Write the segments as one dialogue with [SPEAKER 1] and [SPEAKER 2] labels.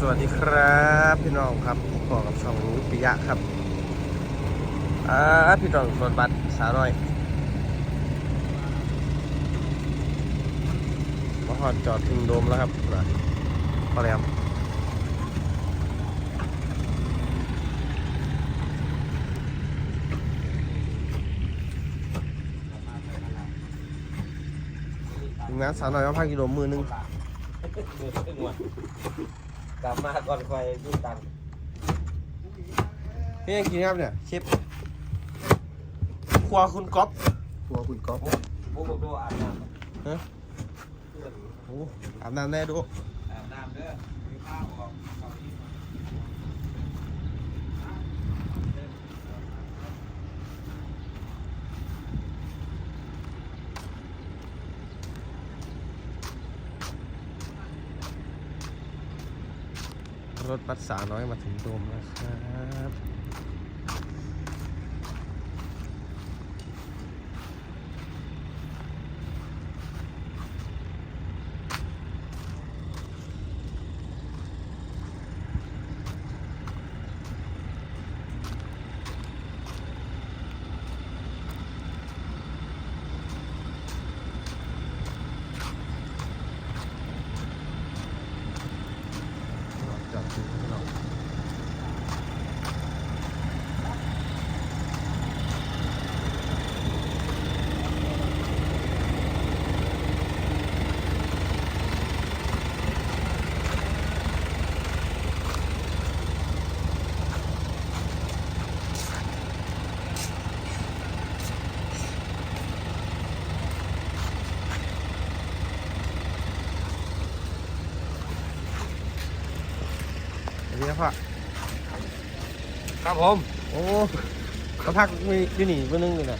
[SPEAKER 1] สวัสดีครับพี่น้องครับพอกับช่องนุปิยะครับอ่าพี่น้องรถบัสสาวน้อยมาหอดจอดถึงโดมแล้วครับนะพอแล้วถึงงานสาวน้อยมาพักกิโลมือหนึง
[SPEAKER 2] กลับมาก่อนคอยดูตังค์
[SPEAKER 1] นี่ยังกินครับเนี่ยเชฟครัวคุณก๊อฟครัวคุณก๊อฟ
[SPEAKER 2] บุกดูอาบน้
[SPEAKER 1] โอ้อาบน้ำแน่ดูำ
[SPEAKER 2] อาบน้ำเด้อมีข้าวออกเขาอีก
[SPEAKER 1] รถบัสสาวน้อยมาถึงโดมแล้วครับจอดถึงข้างนอกอันนี้นะพ่อ
[SPEAKER 2] ครับผม
[SPEAKER 1] โอ้ก็พักมีอยู่นี่เพื่อนึงอยู่น่ะ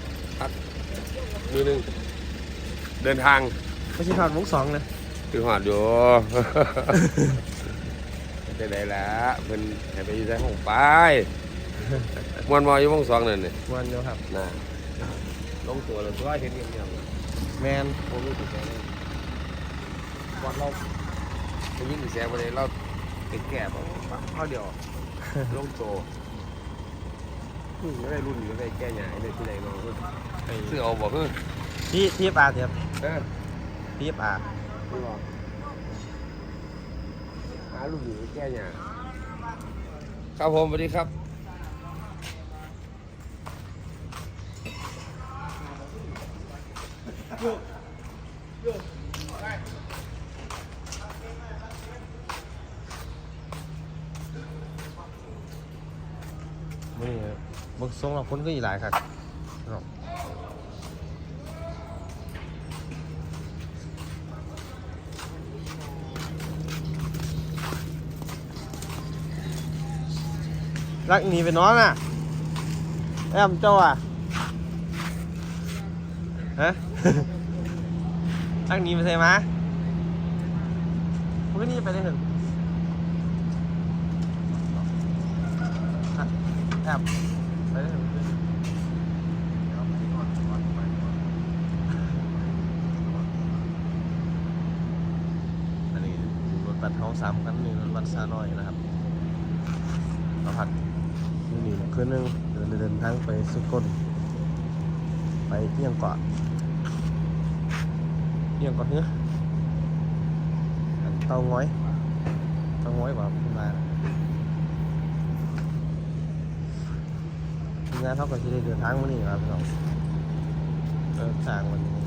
[SPEAKER 2] มือหนึ่งเดินทาง
[SPEAKER 1] ไม่ใช่ทอดมุกสองนะ
[SPEAKER 2] คือหอดอยู่ จะได้แล้วเพิ่นให้ไปอยู่ในห้องไปมวนมออยู่ห้องสองนั่นนี่
[SPEAKER 1] วันเดียวครับ
[SPEAKER 2] น่ะลงตัวแล้วตัวเห็นเงียบ
[SPEAKER 1] แมน
[SPEAKER 2] ๆผมรู้สึกแค่นี้วันเราไปยิงแสงไปเลยเราติดแก่บ่ปั๊บเข้าเดียวลงโตอืม ไม่ได้รุ่นอยู่ไม่ได้แก้ใหญ่เลยที่ไหนลองรุ่น
[SPEAKER 1] ไอ้
[SPEAKER 2] ซื้อเอาบอกเออ
[SPEAKER 1] ที่ที่ปลาเถอะ
[SPEAKER 2] เออ
[SPEAKER 1] ที่ปลา
[SPEAKER 2] ไม่บอกหารุ่นอยู่แก้ใหญ่ครับผมสวัสดีครับ
[SPEAKER 1] ไม่บางทรงเราคนก็อีหลายครับรักหนีไปนอนอะแอมเจ้าอะฮะรักหนีไปใส่มามันก็นี่ไปได้ถึงแอมไปได้ถึงอันนี้ รถบัสท้องสามคันนึ่งรถบัสซาน้อยนะครับเราพักที่นี่คืนนึงเดินเดินทางไปสุกลไปเที่ยงเกาะเที่ยงเกาะเนื้อเตาง้อยเตาง้อยแบอกขึ้นมาทีมงานเท่ากับที่ได้เดินทางวันนี้ครับพี่น้องเดินทางวันนี้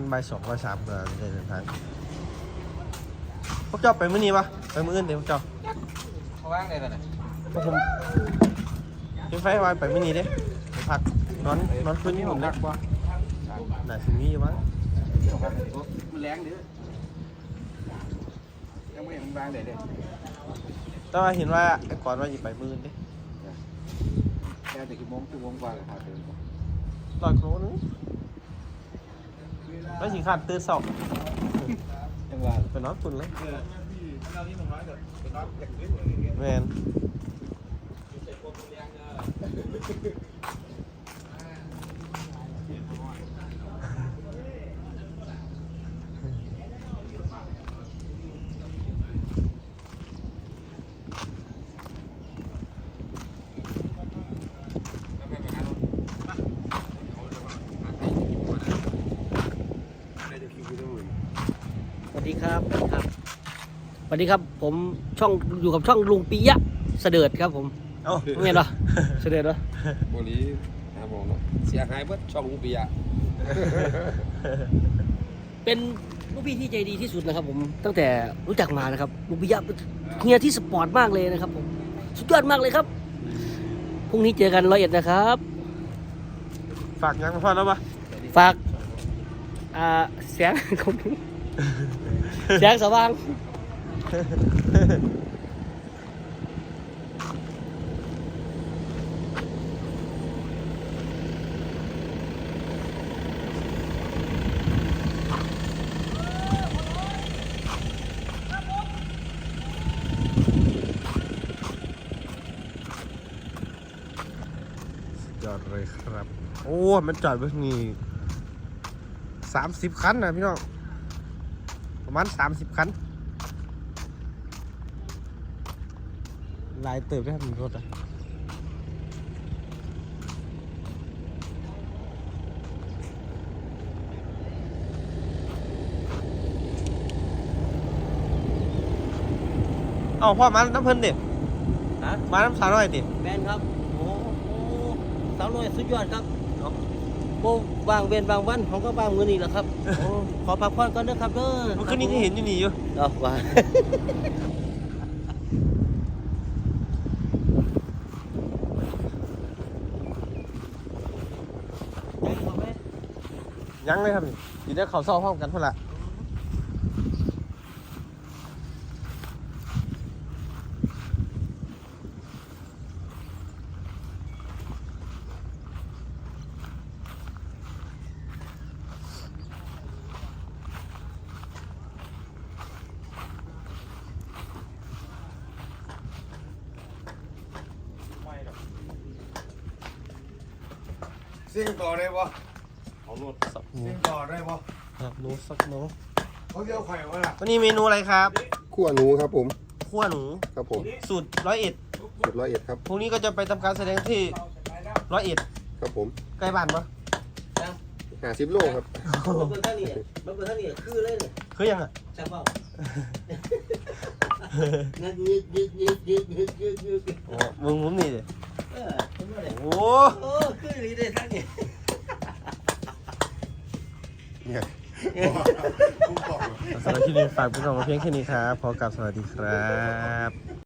[SPEAKER 1] ณบ่ายสองบ่ายสามก็ได้เดินทางพวกเจ้าไปมื้อนี้ปะไปมื้ออื่นเดี๋ยวพวกเจ้า
[SPEAKER 2] เขาว่างเลยนะ
[SPEAKER 1] พวกผมเป็นไฟวายไปมื้อนี้เด้ไปพักนอนนอนคืนนี้ผมเล็กกว่าน่าสิมีอยู่บ้าง
[SPEAKER 2] มันแรงดิยังไม่เห็นมันวางเลยเด้
[SPEAKER 1] แต่ว่าเห็นว่าไอ้ก่อนว่าจะไปมื้ออื่นเด้
[SPEAKER 2] แค่แต่กี่โมงชั่วโมงกว่าเลยครับเดิน
[SPEAKER 1] ร้อยโลนึง แล้วสิขาดตื่นสอง
[SPEAKER 2] จังหวะ
[SPEAKER 1] ไปนอนตุนเลยแมน
[SPEAKER 3] ส วัสดีครับครับสวัสดีครับ ผมช่องอยู่กับช่องลุงปิยะเสดิร์ดครับ ผม
[SPEAKER 1] เอ้า
[SPEAKER 3] ไงเหรอเสดิร์ดเหรอ
[SPEAKER 2] โบลีนะบอกเนาะเสียหายเบิดช่องลุงปียะ
[SPEAKER 3] เป็นลูกพี่ที่ใจดีที่สุดนะครับ ผมตั้งแต่รู้จักมานะครับลุงปิยะเฮียที่สปอร์ตมากเลยนะครับ ผมสุดยอดมากเลยครับพรุ่งนี้เจอกันร้อยเอ็ดนะครับ
[SPEAKER 1] ฝากยังพ่อแล้วปะ
[SPEAKER 3] ฝากอ่าเสียงของ เสียงสว่าง
[SPEAKER 1] จอดเลยครับ โอ้ มันจอดไว้นี่สามสิบคันนะพี่น้อง ประมาณสามสิบคันหลายเติบได้ครับมีรถอะเอาพ่อมาน้ำเพิ่นดิ
[SPEAKER 3] ฮะ
[SPEAKER 1] มาน้ำสาวน้อยดิ
[SPEAKER 3] แมนครับ โอ้โหสาวน้อยสุดยอดครับ โอ้บางเวนบางวันผมก็บางมือนี่แหละครับโอ้ขอพักผ่อนก่อนนะครับเด้อ
[SPEAKER 1] เมื่อคืนนี้ก็เห็นอยู่นี่อยู่
[SPEAKER 3] เอาว่า
[SPEAKER 1] ยังเลยครับนี่อยู่ได้เขาซ่อมห้องกันพุ่นละ
[SPEAKER 2] เสียงต่อได้ปะ
[SPEAKER 1] เอาโนดสักหนู
[SPEAKER 2] เสียงต่อได้ปะ
[SPEAKER 1] ครับหนูสักหนู
[SPEAKER 2] เขาเดียวไข่วะล่ะ
[SPEAKER 1] วันนี้เมนูอะไรครับ
[SPEAKER 4] ขั้วหนูครับผม
[SPEAKER 1] ขั้วหนู
[SPEAKER 4] ครับผม
[SPEAKER 1] สูตรร้อยเอ็ด
[SPEAKER 4] สุดร้อยเอ็ดครับ
[SPEAKER 1] พรุ่งนี้ก็จะไปทำการแสดงที่ร้อยเอ็ด
[SPEAKER 4] ครับผม
[SPEAKER 1] ใกล้บ้านปะ
[SPEAKER 4] หาสิบโลครับ
[SPEAKER 3] มันเป็นท่านี่มันเป็นท่านี่คือเลยเนี่ย
[SPEAKER 1] คือยังอะ
[SPEAKER 3] ใช่เปล่างั้นยึดยึดยึดยึดยึดยึดยึด
[SPEAKER 1] โอ้มึงมุมนี่ดิ
[SPEAKER 3] เออเห็นไหมเนี่ย
[SPEAKER 1] โอ้
[SPEAKER 3] โอ้ คือดีเลยท่านนี่
[SPEAKER 4] เนี่ย
[SPEAKER 1] สำหรับที่นี้ฝากพี่น้องมาเพียงแค่นี้ครับ พอกลับสวัสดีครับ